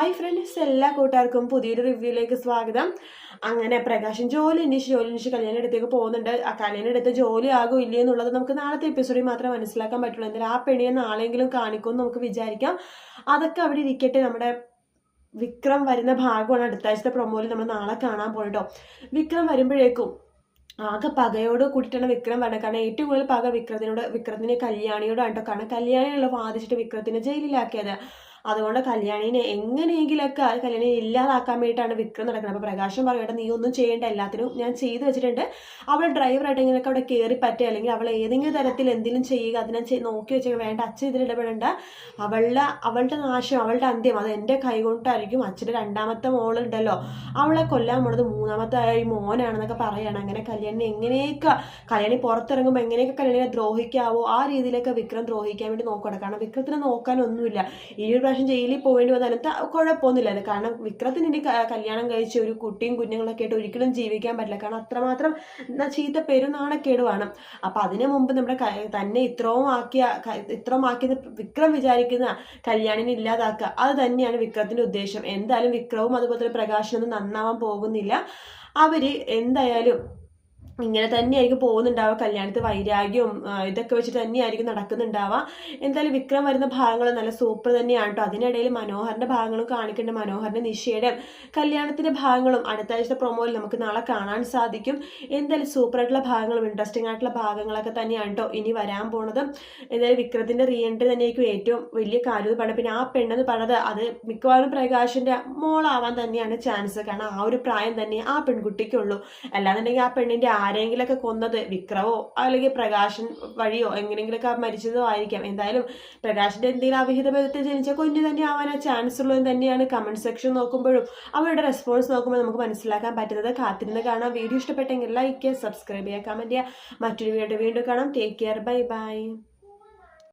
Hi friends എല്ലാ കൂട്ടുകാർക്കും പുതിയൊരു റിവ്യൂയിലേക്ക് സ്വാഗതം. അങ്ങനെ പ്രകാശം ജോലി അന്വേഷിച്ച് ജോലി അന്വേഷിച്ച് കല്യാണം അടുത്തേക്ക് പോകുന്നുണ്ട്. ആ കല്യാണം എടുത്ത് ജോലി ആകും ഇല്ലേ എന്നുള്ളത് നമുക്ക് നാളത്തെ എപ്പിസോഡിൽ മാത്രമേ മനസ്സിലാക്കാൻ പറ്റുള്ളൂ. എന്തായാലും ആ പെണ്ണിയെ നാളെയെങ്കിലും കാണിക്കുമെന്ന് നമുക്ക് വിചാരിക്കാം. അതൊക്കെ അവിടെ ഇരിക്കട്ടെ. നമ്മുടെ വിക്രം വരുന്ന ഭാഗമാണ് അടുത്ത ആഴ്ചത്തെ പ്രൊമോയിൽ നമ്മൾ നാളെ കാണാൻ പോകട്ടോ വിക്രം വരുമ്പോഴേക്കും ആകെ പകയോട് കൂടിയിട്ടാണ് വിക്രം പറഞ്ഞത് കാരണം ഏറ്റവും കൂടുതൽ പക വിക്രത്തിനോട് വിക്രത്തിനെ കല്യാണിയോടാണ് കേട്ടോ കാരണം കല്യാണിയുള്ള വാദിച്ചിട്ട് വിക്രത്തിനെ ജയിലിലാക്കിയത്. അതുകൊണ്ട് കല്യാണിനെ എങ്ങനെയെങ്കിലൊക്കെ ആ കല്യാണിനെ ഇല്ലാതാക്കാൻ വേണ്ടിയിട്ടാണ് വിക്രം നടക്കുന്നത്. അപ്പോൾ പ്രകാശം പറയട്ടെ നീ ഒന്നും ചെയ്യേണ്ട. എല്ലാത്തിനും ഞാൻ ചെയ്തു വെച്ചിട്ടുണ്ട്. അവൾ ഡ്രൈവറായിട്ട് ഇങ്ങനെയൊക്കെ അവിടെ കയറി പറ്റുക. അല്ലെങ്കിൽ അവൾ ഏതെങ്കിലും തരത്തിൽ എന്തെങ്കിലും ചെയ്യുക. അതിനെ നോക്കി വെച്ചാൽ വേണ്ട അച്ഛൻ ഇതിൽ ഇടപെടേണ്ട. അവളുടെ അവളുടെ നാശം അവളുടെ അന്ത്യം അത് എന്റെ കൈ കൊണ്ടായിരിക്കും അച്ഛന്റെ രണ്ടാമത്തെ മോളുണ്ടല്ലോ അവളെ കൊല്ലാൻ പോണത് മൂന്നാമത്തെ ഈ മോനാണെന്നൊക്കെ പറയാണ്. അങ്ങനെ കല്യാണിനെ എങ്ങനെയൊക്കെ കല്യാണി പുറത്തിറങ്ങുമ്പോൾ എങ്ങനെയൊക്കെ കല്യാണിനെ ദ്രോഹിക്കാവോ ആ രീതിയിലൊക്കെ വിക്രം ദ്രോഹിക്കാൻ വേണ്ടി നോക്കണം കാരണം വിക്രത്തിനെ നോക്കാനൊന്നുമില്ല. ഈ ഒരു പ്രാവശ്യം ജയിലിൽ പോകേണ്ടി വന്ന അത് കുഴപ്പമൊന്നുമില്ല. കാരണം വിക്രത്തിന് ഇനി കല്യാണം കഴിച്ച ഒരു കുട്ടിയും കുഞ്ഞുങ്ങളൊക്കെ ആയിട്ട് ഒരിക്കലും ജീവിക്കാൻ പറ്റില്ല. കാരണം അത്രമാത്രം ചീത്ത പേരും നാണക്കേടുമാണ് അപ്പം അതിനു മുമ്പ് നമ്മുടെ തന്നെ ഇത്രയും ആക്കിയ ഇത്രയും ആക്കിയത് വിക്രം വിചാരിക്കുന്ന കല്യാണിനെ ഇല്ലാതാക്കുക. അത് തന്നെയാണ് വിക്രത്തിന്റെ ഉദ്ദേശം. എന്തായാലും വിക്രവും അതുപോലെ പ്രകാശനൊന്നും നന്നാവാൻ പോകുന്നില്ല. അവർ എന്തായാലും ഇങ്ങനെ തന്നെയായിരിക്കും പോകുന്നുണ്ടാവുക. കല്യാണത്തിൽ വൈരാഗ്യവും ഇതൊക്കെ വെച്ചിട്ട് തന്നെയായിരിക്കും നടക്കുന്നുണ്ടാവുക. എന്തായാലും വിക്രം വരുന്ന ഭാഗങ്ങൾ നല്ല സൂപ്പർ തന്നെയാണ് കേട്ടോ അതിനിടയിൽ മനോഹറിന്റെ ഭാഗങ്ങളും കാണിക്കേണ്ട മനോഹറിന്റെ നിഷയുടെ കല്യാണത്തിന്റെ ഭാഗങ്ങളും അടുത്ത ആഴ്ച പ്രൊമോയിൽ നമുക്ക് നാളെ കാണാൻ സാധിക്കും. എന്തായാലും സൂപ്പർ ആയിട്ടുള്ള ഭാഗങ്ങളും ഇൻട്രസ്റ്റിംഗ് ആയിട്ടുള്ള ഭാഗങ്ങളൊക്കെ തന്നെയാണ് കേട്ടോ ഇനി വരാൻ പോണത്. എന്തായാലും വിക്രത്തിന്റെ റീ എൻട്രി തന്നെയായിരിക്കും ഏറ്റവും വലിയ കാര്യം. പണ്ട് പിന്നെ ആ പെണ്ണെന്ന് പറഞ്ഞത് അത് മിക്കവാറും പ്രകാശിന്റെ മോളാവാൻ തന്നെയാണ് ചാൻസ് കാരണം ആ ഒരു പ്രായം തന്നെ ആ പെൺകുട്ടിക്കുള്ളൂ. അല്ലാന്നുണ്ടെങ്കിൽ ആ പെണ്ണിന്റെ ആരെങ്കിലൊക്കെ കൊന്നത് വിക്രമോ അല്ലെങ്കിൽ പ്രകാശൻ വഴിയോ എങ്ങനെയെങ്കിലൊക്കെ മരിച്ചതോ ആയിരിക്കാം. എന്തായാലും പ്രകാശിന്റെ എന്തെങ്കിലും അവിഹിത ബന്ധത്തിൽ ജനിച്ച കുഞ്ഞ് തന്നെ ആവാൻ ചാൻസ് ഉള്ളത് തന്നെയാണ് കമന്റ് സെക്ഷൻ നോക്കുമ്പോഴും അവരുടെ റെസ്പോൺസ് നോക്കുമ്പോൾ നമുക്ക് മനസ്സിലാക്കാൻ പറ്റുന്നത്. കാത്തിരുന്ന് കാണാം. വീഡിയോ ഇഷ്ടപ്പെട്ടെങ്കിൽ ലൈക്ക് ചെയ്യുക സബ്സ്ക്രൈബ് ചെയ്യുക കമന്റ് ചെയ്യുക. മറ്റൊരു വീഡിയോ വീണ്ടും കാണാം. Take care bye bye